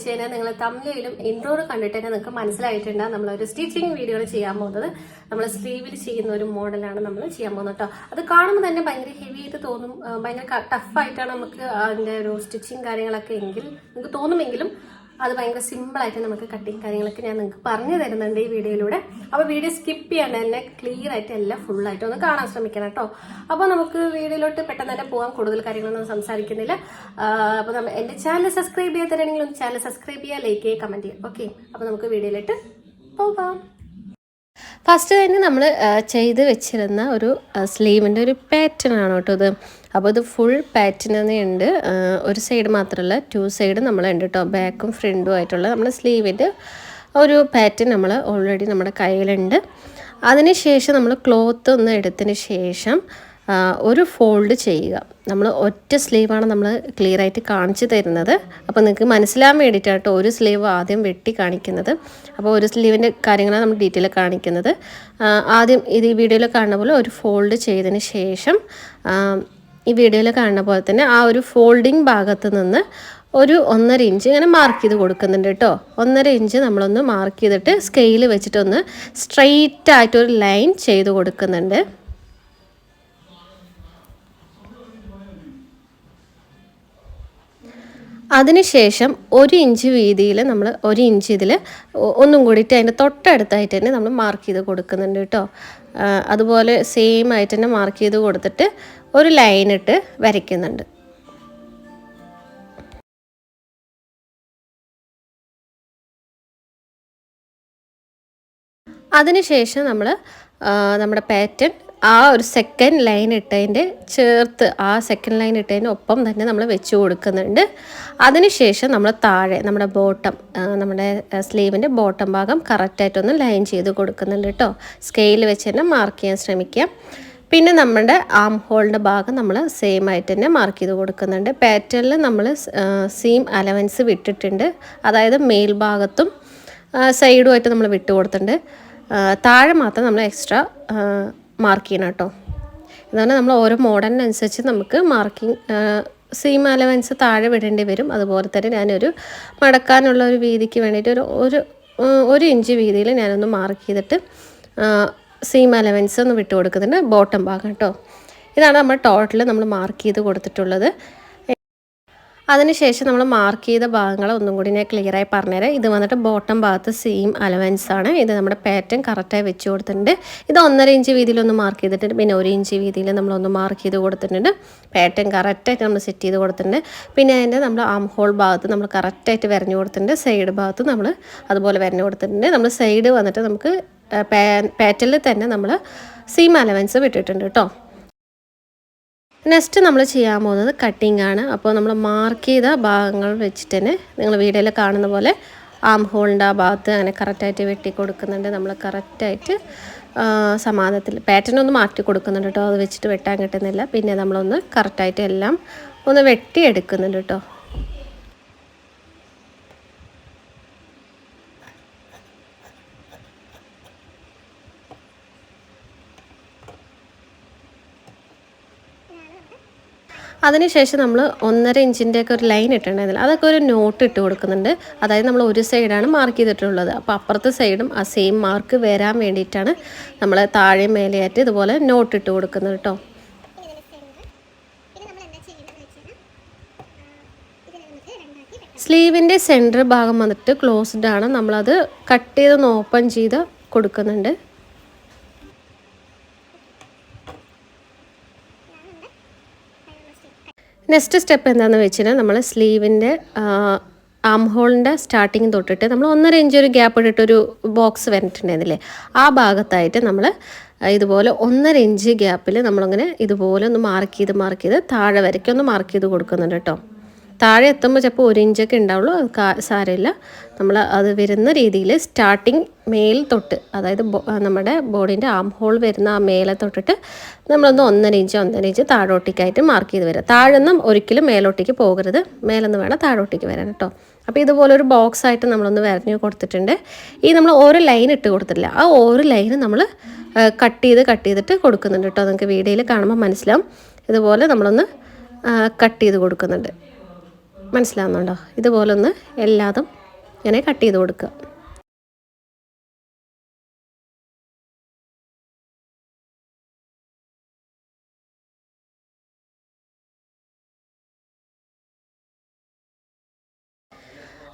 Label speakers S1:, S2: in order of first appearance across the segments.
S1: വെച്ച് കഴിഞ്ഞാൽ നിങ്ങൾ തമ്മിലും ഇൻട്രോഡ് കണ്ടിട്ട് തന്നെ നിങ്ങൾക്ക് നമ്മൾ നമ്മളൊരു സ്റ്റിച്ചിങ് വീഡിയോകൾ ചെയ്യാൻ പോകുന്നത്. നമ്മൾ സ്ലീവിൽ ചെയ്യുന്ന ഒരു മോഡലാണ് നമ്മൾ ചെയ്യാൻ പോകുന്നത് കേട്ടോ അത് കാണുമ്പോൾ തന്നെ ഭയങ്കര ഹെവി ആയിട്ട് തോന്നും. ഭയങ്കര ടഫായിട്ടാണ് നമുക്ക് അതിന്റെ ഒരു സ്റ്റിച്ചിങ് കാര്യങ്ങളൊക്കെ എങ്കിൽ നിങ്ങൾക്ക് തോന്നുമെങ്കിലും അത് ഭയങ്കര സിമ്പിളായിട്ട് നമുക്ക് കട്ടിങ് കാര്യങ്ങളൊക്കെ ഞാൻ നിങ്ങൾക്ക് പറഞ്ഞു തരുന്നുണ്ട് ഈ വീഡിയോയിലൂടെ. അപ്പോൾ വീഡിയോ സ്കിപ്പ് ചെയ്യാണ്ട് തന്നെ ക്ലിയർ ആയിട്ട് എല്ലാം ഫുള്ളായിട്ട് ഒന്ന് കാണാൻ ശ്രമിക്കണം കേട്ടോ. അപ്പോൾ നമുക്ക് വീഡിയോയിലോട്ട് പെട്ടെന്ന് തന്നെ പോകാം കൂടുതൽ കാര്യങ്ങളൊന്നും സംസാരിക്കുന്നില്ല. അപ്പോൾ നമ്മൾ എന്റെ ചാനൽ സബ്സ്ക്രൈബ് ചെയ്യാത്തവരാണെങ്കിലും ചാനൽ സബ്സ്ക്രൈബ് ചെയ്യുക ലൈക്ക് ചെയ്യുക കമന്റ് ചെയ്യുക. ഓക്കെ അപ്പോൾ നമുക്ക് വീഡിയോയിലോട്ട് പോകാം ഫസ്റ്റ് തന്നെ നമ്മൾ ചെയ്ത് വെച്ചിരുന്ന ഒരു സ്ലീവിന്റെ ഒരു പാറ്റേൺ ആണ് കേട്ടോ ഇത്. അപ്പോൾ ഇത് ഫുൾ പാറ്റേൺ തന്നെയുണ്ട്. ഒരു സൈഡ് മാത്രമല്ല ടു സൈഡ് നമ്മളുണ്ട് കേട്ടോ. ബാക്കും ഫ്രണ്ടും ആയിട്ടുള്ള നമ്മുടെ സ്ലീവിന്റെ ഒരു പാറ്റേൺ നമ്മൾ ഓൾറെഡി നമ്മുടെ കയ്യിലുണ്ട്. അതിന് ശേഷം നമ്മൾ ക്ലോത്ത് ഒന്ന് എടുത്തതിന് ശേഷം ഒരു ഫോൾഡ് ചെയ്യുക. നമ്മൾ ഒറ്റ സ്ലീവാണ് നമ്മൾ ക്ലിയർ ആയിട്ട് കാണിച്ചു തരുന്നത്. അപ്പോൾ നിങ്ങൾക്ക് മനസ്സിലാൻ വേണ്ടിയിട്ടാട്ടോ ഒരു സ്ലീവ് ആദ്യം വെട്ടി കാണിക്കുന്നത്. അപ്പോൾ ഒരു സ്ലീവിന്റെ കാര്യങ്ങളാണ് നമ്മൾ ഡീറ്റെയിൽ കാണിക്കുന്നത്. ആദ്യം ഇത് ഈ വീഡിയോയിൽ കാണുന്ന പോലെ ഒരു ഫോൾഡ് ചെയ്തതിന് ശേഷം ഈ വീഡിയോയിൽ കാണുന്ന പോലെ തന്നെ ആ ഒരു ഫോൾഡിങ് ഭാഗത്ത് നിന്ന് ഒരു ഒന്നര ഇഞ്ച് ഇങ്ങനെ മാർക്ക് ചെയ്ത് കൊടുക്കുന്നുണ്ട് കേട്ടോ. ഒന്നര ഇഞ്ച് നമ്മളൊന്ന് മാർക്ക് ചെയ്തിട്ട് സ്കെയിൽ വെച്ചിട്ടൊന്ന് സ്ട്രെയിറ്റ് ആയിട്ടൊരു ലൈൻ ചെയ്ത് കൊടുക്കുന്നുണ്ട്. അതിനുശേഷം ഒരു ഇഞ്ച് വീതിയിൽ നമ്മൾ ഒരു ഇഞ്ച് ഇതിൽ ഒന്നും കൂടിയിട്ട് അതിന്റെ തൊട്ടടുത്തായിട്ട് തന്നെ നമ്മൾ മാർക്ക് ചെയ്ത് കൊടുക്കുന്നുണ്ട് കേട്ടോ. അതുപോലെ സെയിം ആയിട്ട് തന്നെ മാർക്ക് ചെയ്ത് കൊടുത്തിട്ട് ഒരു ലൈൻ ഇട്ട് വരയ്ക്കുന്നുണ്ട്. അതിനുശേഷം നമ്മൾ നമ്മുടെ പാറ്റേൺ ആ ഒരു സെക്കൻഡ് ലൈൻ ഇട്ടതിന്റെ ചേർത്ത് ആ സെക്കൻഡ് ലൈൻ ഇട്ടതിന്റെ ഒപ്പം തന്നെ നമ്മൾ വെച്ച് കൊടുക്കുന്നുണ്ട്. അതിനുശേഷം നമ്മൾ താഴെ നമ്മുടെ ബോട്ടം നമ്മുടെ സ്ലീവിന്റെ ബോട്ടം ഭാഗം കറക്റ്റായിട്ടൊന്ന് ലൈൻ ചെയ്ത് കൊടുക്കുന്നുണ്ട് കേട്ടോ. സ്കെയിൽ വെച്ച് തന്നെ മാർക്ക് ചെയ്യാൻ ശ്രമിക്കുക പിന്നെ നമ്മുടെ ആം ഹോളിന്റെ ഭാഗം നമ്മൾ സെയിം ആയിട്ട് തന്നെ മാർക്ക് ചെയ്ത് കൊടുക്കുന്നുണ്ട്. പാറ്റേണിൽ നമ്മൾ സീം അലവൻസ് വിട്ടിട്ടുണ്ട്. അതായത് മേൽഭാഗത്തും സൈഡുമായിട്ട് നമ്മൾ വിട്ട് കൊടുത്തിട്ടുണ്ട്. താഴെ മാത്രം നമ്മൾ എക്സ്ട്രാ മാർക്ക് ചെയ്യണം കേട്ടോ. ഇതാണ് നമ്മൾ ഓരോ മോഡലിനനുസരിച്ച് നമുക്ക് മാർക്കിംഗ് സീം അലവൻസ് താഴെ വിടേണ്ടി വരും. അതുപോലെ തന്നെ ഞാനൊരു മടക്കാനുള്ള ഒരു വീതിക്ക് വേണ്ടിയിട്ട് ഒരു ഒരു ഒരു ഇഞ്ച് വീതിയിൽ ഞാനൊന്ന് മാർക്ക് ചെയ്തിട്ട് സീം അലവൻസ് ഒന്ന് വിട്ട് കൊടുക്കുന്നുണ്ട് ബോട്ടം ഭാഗം കേട്ടോ. ഇതാണ് നമ്മൾ ടോട്ടൽ നമ്മൾ മാർക്ക് ചെയ്ത് കൊടുത്തിട്ടുള്ളത്. അതിനുശേഷം നമ്മൾ മാർക്ക് ചെയ്ത ഭാഗങ്ങൾ ഒന്നും കൂടി ഞാൻ ക്ലിയറായി പറഞ്ഞുതരാം. ഇത് വന്നിട്ട് ബോട്ടം ഭാഗത്ത് സെയിം അലവൻസ് ആണ്. ഇത് നമ്മുടെ പാറ്റേൺ കറക്റ്റായി വെച്ച് കൊടുത്തിട്ടുണ്ട്. ഇത് ഒന്നര ഇഞ്ച് വീതിയിലൊന്ന് മാർക്ക് ചെയ്തിട്ടുണ്ട്. പിന്നെ ഒരു ഇഞ്ച് വീതിയിൽ നമ്മളൊന്ന് മാർക്ക് ചെയ്ത് കൊടുത്തിട്ടുണ്ട്. പാറ്റേൺ കറക്റ്റായിട്ട് നമ്മൾ സെറ്റ് ചെയ്ത് കൊടുത്തിട്ടുണ്ട്. പിന്നെ അതിന്റെ നമ്മൾ ആം ഹോൾ ഭാഗത്ത് നമ്മൾ കറക്റ്റായിട്ട് വരഞ്ഞു കൊടുത്തിട്ടുണ്ട്. സൈഡ് ഭാഗത്ത് നമ്മൾ അതുപോലെ വരഞ്ഞു കൊടുത്തിട്ടുണ്ട്. നമ്മൾ സൈഡ് വന്നിട്ട് നമുക്ക് പാറ്റലിൽ തന്നെ നമ്മൾ സീം അലവൻസ് വിട്ടിട്ടുണ്ട് കേട്ടോ. നെക്സ്റ്റ് നമ്മൾ ചെയ്യാൻ പോകുന്നത് കട്ടിംഗ് ആണ്. അപ്പോൾ നമ്മൾ മാർക്ക് ചെയ്ത ഭാഗങ്ങൾ വെച്ചിട്ട് തന്നെ നിങ്ങൾ വീഡിയോയിൽ കാണുന്ന പോലെ ആം ഹോളിന്റെ ആ ഭാഗത്ത് അങ്ങനെ കറക്റ്റായിട്ട് വെട്ടി കൊടുക്കുന്നുണ്ട്. നമ്മൾ കറക്റ്റായിട്ട് സമാധാനത്തിൽ പാറ്റേൺ ഒന്ന് മാറ്റി കൊടുക്കുന്നുണ്ട് കേട്ടോ അത് വെച്ചിട്ട് വെട്ടാൻ കിട്ടുന്നില്ല. പിന്നെ നമ്മളൊന്ന് കറക്റ്റായിട്ട് എല്ലാം ഒന്ന് വെട്ടിയെടുക്കുന്നുണ്ട് കേട്ടോ അതിനുശേഷം നമ്മൾ ഒന്നര ഇഞ്ചിന്റെയൊക്കെ ഒരു ലൈൻ ഇട്ടിട്ടുണ്ടായിരുന്നില്ല അതൊക്കെ ഒരു നോട്ട് ഇട്ട് കൊടുക്കുന്നുണ്ട്. അതായത് നമ്മൾ ഒരു സൈഡാണ് മാർക്ക് ചെയ്തിട്ടുള്ളത്. അപ്പോൾ അപ്പുറത്തെ സൈഡും ആ സെയിം മാർക്ക് വരാൻ വേണ്ടിയിട്ടാണ് നമ്മൾ താഴെ മേലെയായിട്ട് ഇതുപോലെ നോട്ട് ഇട്ട് കൊടുക്കുന്നത് കേട്ടോ സ്ലീവിന്റെ സെന്റർ ഭാഗം വന്നിട്ട് ക്ലോസ്ഡ് ആണ്. നമ്മളത് കട്ട് ചെയ്തൊന്ന് ഓപ്പൺ ചെയ്ത് കൊടുക്കുന്നുണ്ട്. നെക്സ്റ്റ് സ്റ്റെപ്പ് എന്താണെന്ന് വെച്ചാൽ നമ്മൾ സ്ലീവിന്റെ ആം ഹോളിന്റെ സ്റ്റാർട്ടിങ് തൊട്ടിട്ട് നമ്മൾ ഒന്നര ഇഞ്ച് ഒരു ഗ്യാപ്പ് ഇട്ടിട്ടൊരു ബോക്സ് വരണ്ടിട്ടുണ്ടായിരുന്നില്ലേ ആ ഭാഗത്തായിട്ട് നമ്മൾ ഇതുപോലെ ഒന്നര ഇഞ്ച് ഗ്യാപ്പിൽ നമ്മളങ്ങനെ ഇതുപോലെ ഒന്ന് മാർക്ക് ചെയ്ത് മാർക്ക് ചെയ്ത് താഴെ വരയ്ക്ക് ഒന്ന് മാർക്ക് ചെയ്ത് കൊടുക്കുന്നുണ്ട് കേട്ടോ. താഴെ എത്തുമ്പോൾ ചിലപ്പോൾ ഒരു ഇഞ്ചൊക്കെ ഉണ്ടാവുള്ളൂ. അത് സാരമില്ല. നമ്മൾ അത് വരുന്ന രീതിയിൽ സ്റ്റാർട്ടിങ് മേൽ തൊട്ട് അതായത് നമ്മുടെ ബോഡീന്റെ ആം ഹോൾ വരുന്ന ആ മേലെ തൊട്ടിട്ട് നമ്മളൊന്ന് ഒന്നര ഇഞ്ച് ഒന്നര ഇഞ്ച് താഴോട്ടേക്കായിട്ട് മാർക്ക് ചെയ്ത് വരിക താഴെന്നും ഒരിക്കലും മേലോട്ടേക്ക് പോകരുത്. മേലെന്ന് വേണം താഴോട്ടേക്ക് വരാൻ കേട്ടോ. അപ്പോൾ ഇതുപോലെ ഒരു ബോക്സ് ആയിട്ട് നമ്മളൊന്ന് വരഞ്ഞു കൊടുത്തിട്ടുണ്ട്. ഈ നമ്മൾ ഓരോ ലൈൻ ഇട്ട് കൊടുത്തിട്ടില്ല. ആ ഓരോ ലൈൻ നമ്മൾ കട്ട് ചെയ്ത് കട്ട് ചെയ്തിട്ട് കൊടുക്കുന്നുണ്ട് കേട്ടോ. നിങ്ങൾക്ക് വീഡിയോയിൽ കാണുമ്പോൾ മനസ്സിലാവും. ഇതുപോലെ നമ്മളൊന്ന് കട്ട് ചെയ്ത് കൊടുക്കുന്നുണ്ട്. മനസ്സിലാവുന്നുണ്ടോ? ഇതുപോലൊന്ന് എല്ലാതും ഇങ്ങനെ കട്ട് ചെയ്ത് കൊടുക്കുക.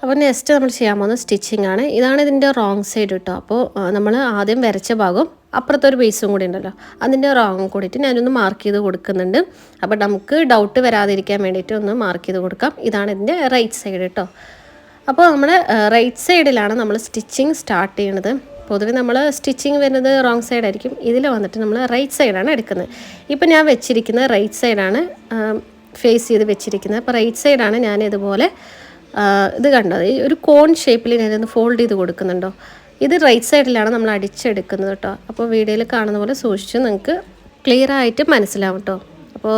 S1: അപ്പോൾ നെക്സ്റ്റ് നമ്മൾ ചെയ്യാൻ പോകുന്നത് സ്റ്റിച്ചിങ് ആണ്. ഇതാണ് ഇതിന്റെ റോങ് സൈഡ് കേട്ടോ അപ്പോൾ നമ്മൾ ആദ്യം വരച്ച ഭാഗം അപ്പുറത്തെ ഒരു ബേസും കൂടി ഉണ്ടല്ലോ. അതിന്റെ റോങ് കൂടിയിട്ട് ഞാനൊന്ന് മാർക്ക് ചെയ്ത് കൊടുക്കുന്നുണ്ട്. അപ്പോൾ നമുക്ക് ഡൗട്ട് വരാതിരിക്കാൻ വേണ്ടിയിട്ട് ഒന്ന് മാർക്ക് ചെയ്ത് കൊടുക്കാം. ഇതാണ് ഇതിന്റെ റൈറ്റ് സൈഡ് കേട്ടോ അപ്പോൾ നമ്മൾ റൈറ്റ് സൈഡിലാണ് നമ്മൾ സ്റ്റിച്ചിങ് സ്റ്റാർട്ട് ചെയ്യണത്. പൊതുവെ നമ്മൾ സ്റ്റിച്ചിങ് വരുന്നത് റോങ് സൈഡായിരിക്കും ഇതിൽ വന്നിട്ട് നമ്മൾ റൈറ്റ് സൈഡാണ് എടുക്കുന്നത്. ഇപ്പോൾ ഞാൻ വെച്ചിരിക്കുന്നത് റൈറ്റ് സൈഡാണ് ഫേസ് ചെയ്ത് വെച്ചിരിക്കുന്നത്. അപ്പോൾ റൈറ്റ് സൈഡാണ് ഞാൻ ഇതുപോലെ ഇത് കണ്ടോ? ഒരു കോൺ ഷേപ്പിൽ ഞാനൊന്ന് ഫോൾഡ് ചെയ്ത് കൊടുക്കുന്നുണ്ടോ? ഇത് റൈറ്റ് സൈഡിലാണ് നമ്മൾ അടിച്ചെടുക്കുന്നത് കേട്ടോ. അപ്പോൾ വീഡിയോയിൽ കാണുന്ന പോലെ സൂക്ഷിച്ച് നിങ്ങൾക്ക് ക്ലിയർ ആയിട്ട് മനസ്സിലാവും കേട്ടോ. അപ്പോൾ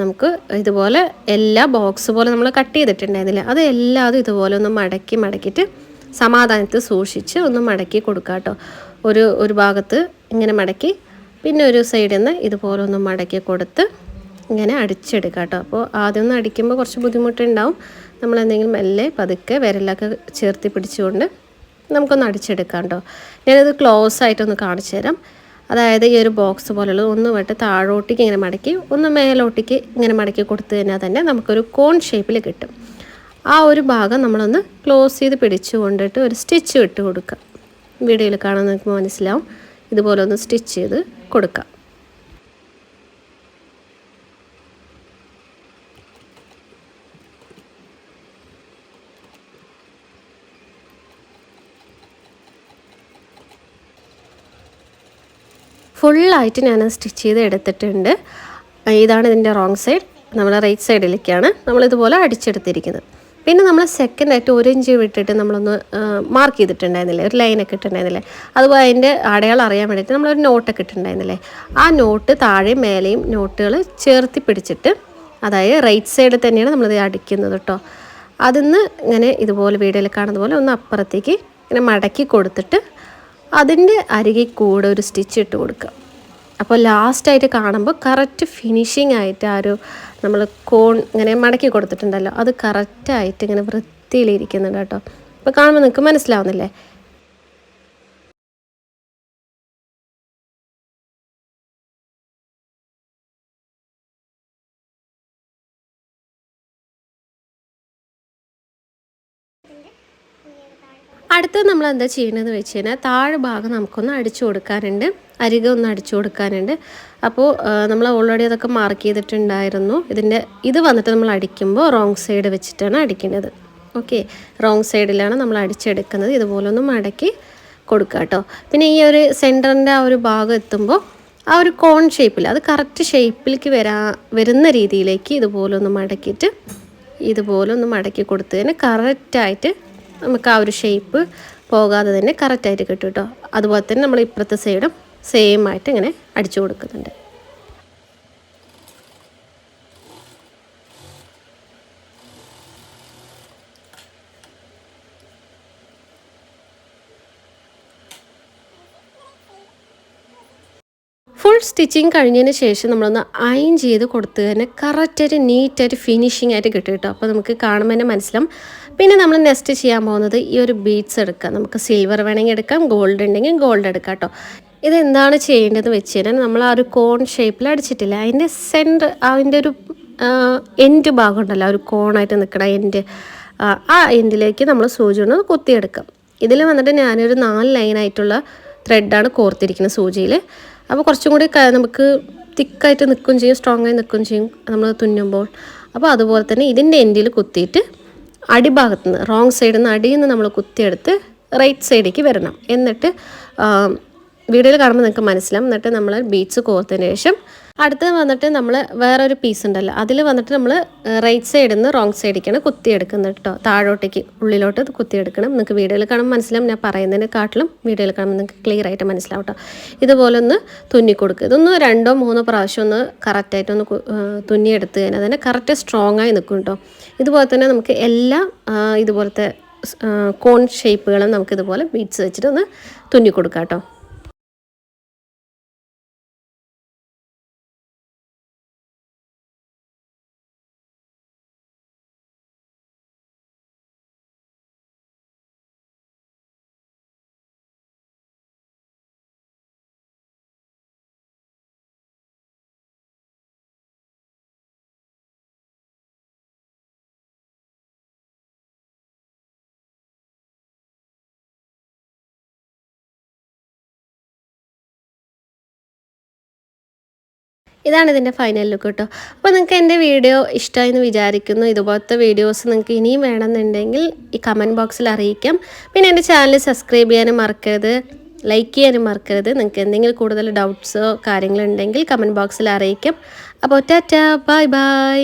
S1: നമുക്ക് ഇതുപോലെ എല്ലാ ബോക്സ് പോലെ നമ്മൾ കട്ട് ചെയ്തിട്ടുണ്ടായിരുന്നില്ല? അത് എല്ലാതും ഇതുപോലെ ഒന്ന് മടക്കി മടക്കിയിട്ട് സമാധാനത്തിൽ സൂക്ഷിച്ച് ഒന്ന് മടക്കി കൊടുക്കുക കേട്ടോ. ഒരു ഒരു ഭാഗത്ത് ഇങ്ങനെ മടക്കി പിന്നെ ഒരു സൈഡിൽ നിന്ന് ഇതുപോലെ ഒന്ന് മടക്കി കൊടുത്ത് ഇങ്ങനെ അടിച്ചെടുക്കുക കേട്ടോ. അപ്പോൾ ആദ്യം ഒന്ന് അടിക്കുമ്പോൾ കുറച്ച് ബുദ്ധിമുട്ടുണ്ടാവും. നമ്മൾ എന്തെങ്കിലും മെല്ലെ പതുക്കെ വിരലൊക്കെ ചേർത്തി പിടിച്ചുകൊണ്ട് നമുക്കൊന്ന് അടിച്ചെടുക്കാം കേട്ടോ ഞാനത് ക്ലോസ് ആയിട്ടൊന്ന് കാണിച്ചു തരാം. അതായത് ഈ ഒരു ബോക്സ് പോലുള്ളത് ഒന്ന് വിട്ട് താഴോട്ടേക്ക് ഇങ്ങനെ മടക്കി ഒന്ന് മേലോട്ടേക്ക് ഇങ്ങനെ മടക്കി കൊടുത്തു കഴിഞ്ഞാൽ തന്നെ നമുക്കൊരു കോൺ ഷേപ്പിൽ കിട്ടും. ആ ഒരു ഭാഗം നമ്മളൊന്ന് ക്ലോസ് ചെയ്ത് പിടിച്ചു കൊണ്ടിട്ട് ഒരു സ്റ്റിച്ച് ഇട്ട് കൊടുക്കുക വീഡിയോയിൽ കാണാൻ നിങ്ങൾക്ക് മനസ്സിലാവും. ഇതുപോലെ ഒന്ന് സ്റ്റിച്ച് ചെയ്ത് കൊടുക്കാം. ഫുള്ളായിട്ട് ഞാൻ സ്റ്റിച്ച് ചെയ്ത് എടുത്തിട്ടുണ്ട്. ഇതാണ് ഇതിന്റെ റോങ് സൈഡ് നമ്മൾ റൈറ്റ് സൈഡിലേക്കാണ് നമ്മളിതുപോലെ അടിച്ചെടുത്തിരിക്കുന്നത്. പിന്നെ നമ്മൾ സെക്കൻഡ് ആയിട്ട് ഒരു ഇഞ്ച് വിട്ടിട്ട് നമ്മളൊന്ന് മാർക്ക് ചെയ്തിട്ടുണ്ടായിരുന്നില്ലേ? ഒരു ലൈനൊക്കെ ഇട്ടിട്ടുണ്ടായിരുന്നില്ലേ? അതുപോലെ അതിന്റെ അടയാളം അറിയാൻ വേണ്ടിയിട്ട് നമ്മളൊരു നോട്ടൊക്കെ ഇട്ടിട്ടുണ്ടായിരുന്നില്ലേ? ആ നോട്ട് താഴെയും മേലെയും നോട്ടുകൾ ചേർത്തി പിടിച്ചിട്ട് അതായത് റൈറ്റ് സൈഡിൽ തന്നെയാണ് നമ്മളിത് അടിക്കുന്നത് കേട്ടോ അതിന്ന് ഇങ്ങനെ ഇതുപോലെ വീഡിയോയിൽ കാണുന്ന പോലെ ഒന്ന് അപ്പുറത്തേക്ക് ഇങ്ങനെ മടക്കി കൊടുത്തിട്ട് അതിന്റെ അരികെ കൂടെ ഒരു സ്റ്റിച്ച് ഇട്ട് കൊടുക്കുക. അപ്പോൾ ലാസ്റ്റായിട്ട് കാണുമ്പോൾ കറക്റ്റ് ഫിനിഷിംഗ് ആയിട്ട് ആ ഒരു നമ്മൾ കോൺ ഇങ്ങനെ മടക്കി കൊടുത്തിട്ടുണ്ടല്ലോ. അത് കറക്റ്റായിട്ട് ഇങ്ങനെ വൃത്തിയിലിരിക്കുന്നുണ്ട് കേട്ടോ. അപ്പോൾ കാണുമ്പോൾ നിങ്ങൾക്ക് മനസ്സിലാവുന്നില്ലേ? അടുത്തത് നമ്മൾ എന്താ ചെയ്യണമെന്ന് വെച്ച് കഴിഞ്ഞാൽ താഴെ ഭാഗം നമുക്കൊന്ന് അടിച്ചു കൊടുക്കാനുണ്ട്. അരിക ഒന്ന് അടിച്ചു കൊടുക്കാനുണ്ട്. അപ്പോൾ നമ്മൾ ഓൾറെഡി അതൊക്കെ മാർക്ക് ചെയ്തിട്ടുണ്ടായിരുന്നു. ഇതിന്റെ ഇത് വന്നിട്ട് നമ്മൾ അടിക്കുമ്പോൾ റോങ് സൈഡ് വെച്ചിട്ടാണ് അടിക്കേണ്ടത്. ഓക്കെ റോങ് സൈഡിലാണ് നമ്മൾ അടിച്ചെടുക്കുന്നത്. ഇതുപോലെ ഒന്ന് മടക്കി കൊടുക്കുക കേട്ടോ. പിന്നെ ഈ ഒരു സെന്ററിന്റെ ആ ഒരു ഭാഗം എത്തുമ്പോൾ ആ ഒരു കോൺ ഷേപ്പിൽ അത് കറക്റ്റ് ഷേപ്പിലേക്ക് വരാ വരുന്ന രീതിയിലേക്ക് ഇതുപോലെ ഒന്ന് മടക്കിയിട്ട് ഇതുപോലെ ഒന്ന് മടക്കി കൊടുത്തതിന് കറക്റ്റായിട്ട് നമുക്ക് ആ ഒരു ഷേപ്പ് പോകാതെ തന്നെ കറക്റ്റായിട്ട് കിട്ടും കേട്ടോ അതുപോലെ തന്നെ നമ്മൾ ഇപ്പുറത്തെ സൈഡും സെയിം ആയിട്ട് ഇങ്ങനെ അടിച്ചു കൊടുക്കുന്നുണ്ട്. സ്റ്റിച്ചിങ് കഴിഞ്ഞതിന് ശേഷം നമ്മളൊന്ന് അയൺ ചെയ്ത് കൊടുത്ത് തന്നെ കറക്റ്റായിട്ട് നീറ്റായിട്ട് ഫിനിഷിംഗ് ആയിട്ട് കിട്ടും കേട്ടോ. അപ്പോൾ നമുക്ക് കാണുമ്പോൾ തന്നെ മനസ്സിലാവും. പിന്നെ നമ്മൾ നെക്സ്റ്റ് ചെയ്യാൻ പോകുന്നത് ഈ ഒരു ബീഡ്സ് എടുക്കാം നമുക്ക് സിൽവർ വേണമെങ്കിൽ എടുക്കാം ഗോൾഡ് ഉണ്ടെങ്കിൽ ഗോൾഡ് എടുക്കാം കേട്ടോ. ഇതെന്താണ് ചെയ്യേണ്ടതെന്ന് വെച്ച് കഴിഞ്ഞാൽ നമ്മൾ ആ ഒരു കോൺ ഷേപ്പിൽ അടിച്ചിട്ടില്ല. അതിന്റെ സെന്റർ അതിന്റെ ഒരു എൻഡ് ഭാഗം ഉണ്ടല്ലോ. ഒരു കോണായിട്ട് നിൽക്കണ എൻഡ് ആ എൻഡിലേക്ക് നമ്മൾ സൂചി കൊണ്ട് കുത്തിയെടുക്കാം. ഇതിൽ വന്നിട്ട് ഞാനൊരു നാല് ലൈനായിട്ടുള്ള ത്രെഡാണ് കോർത്തിരിക്കുന്നത് സൂചിയിൽ അപ്പോൾ കുറച്ചും കൂടി നമുക്ക് തിക്കായിട്ട് നിൽക്കുകയും ചെയ്യും സ്ട്രോങ് ആയി നിൽക്കുകയും ചെയ്യും നമ്മൾ തുന്നുമ്പോൾ. അപ്പോൾ അതുപോലെ തന്നെ ഇതിന്റെ എൻഡിൽ കുത്തിയിട്ട് അടിഭാഗത്ത് നിന്ന് റോങ് സൈഡിൽ നിന്ന് അടിയിൽ നിന്ന് നമ്മൾ കുത്തിയെടുത്ത് റൈറ്റ് സൈഡിലേക്ക് വരണം. എന്നിട്ട് വീഡിയോയിൽ കാണുമ്പോൾ നിങ്ങൾക്ക് മനസ്സിലാവും. എന്നിട്ട് നമ്മൾ ബീറ്റ്സ് കോർത്തതിന് ശേഷം അടുത്തത് വന്നിട്ട് നമ്മൾ വേറൊരു പീസ് ഉണ്ടല്ലോ. അതിൽ വന്നിട്ട് നമ്മൾ റൈറ്റ് സൈഡിൽ നിന്ന് റോങ് സൈഡിലേക്കാണ് കുത്തിയെടുക്കുന്നത് കേട്ടോ. താഴോട്ടേക്ക് ഉള്ളിലോട്ട് കുത്തിയെടുക്കണം. നിങ്ങൾക്ക് വീഡിയോയിൽ കാണുമ്പോൾ മനസ്സിലാവും. ഞാൻ പറയുന്നതിനെക്കാട്ടിലും വീഡിയോയിൽ കാണുമ്പോൾ നിങ്ങൾക്ക് ക്ലിയർ ആയിട്ട് മനസ്സിലാവും കേട്ടോ. ഇതുപോലെ ഒന്ന് തുന്നി കൊടുക്കുക ഇതൊന്ന് രണ്ടോ മൂന്നോ പ്രാവശ്യം ഒന്ന് കറക്റ്റായിട്ട് ഒന്ന് തുന്നിയെടുത്ത് കഴിഞ്ഞാൽ തന്നെ കറക്റ്റ് സ്ട്രോങ് ആയി നിൽക്കും കേട്ടോ. ഇതുപോലെ തന്നെ നമുക്ക് എല്ലാ ഇതുപോലത്തെ കോൺ ഷേപ്പുകളും നമുക്കിതുപോലെ ബീഡ്സ് വെച്ചിട്ട് ഒന്ന് തുന്നി കൊടുക്കാം കേട്ടോ. ഇതാണ് ഇതിന്റെ ഫൈനൽ ലുക്ക് കേട്ടോ. അപ്പോൾ നിങ്ങൾക്ക് എന്റെ വീഡിയോ ഇഷ്ടമായി എന്ന് വിചാരിക്കുന്നു. ഇതുപോലത്തെ വീഡിയോസ് നിങ്ങൾക്ക് ഇനിയും വേണമെന്നുണ്ടെങ്കിൽ ഈ കമന്റ് ബോക്സിൽ അറിയിക്കാം. പിന്നെ എന്റെ ചാനൽ സബ്സ്ക്രൈബ് ചെയ്യാനും മറക്കരുത്. ലൈക്ക് ചെയ്യാനും മറക്കരുത്. നിങ്ങൾക്ക് എന്തെങ്കിലും കൂടുതൽ ഡൗട്ട്സോ കാര്യങ്ങളുണ്ടെങ്കിൽ കമന്റ് ബോക്സിൽ അറിയിക്കാം. അപ്പോൾ ടാറ്റ ബൈ ബൈ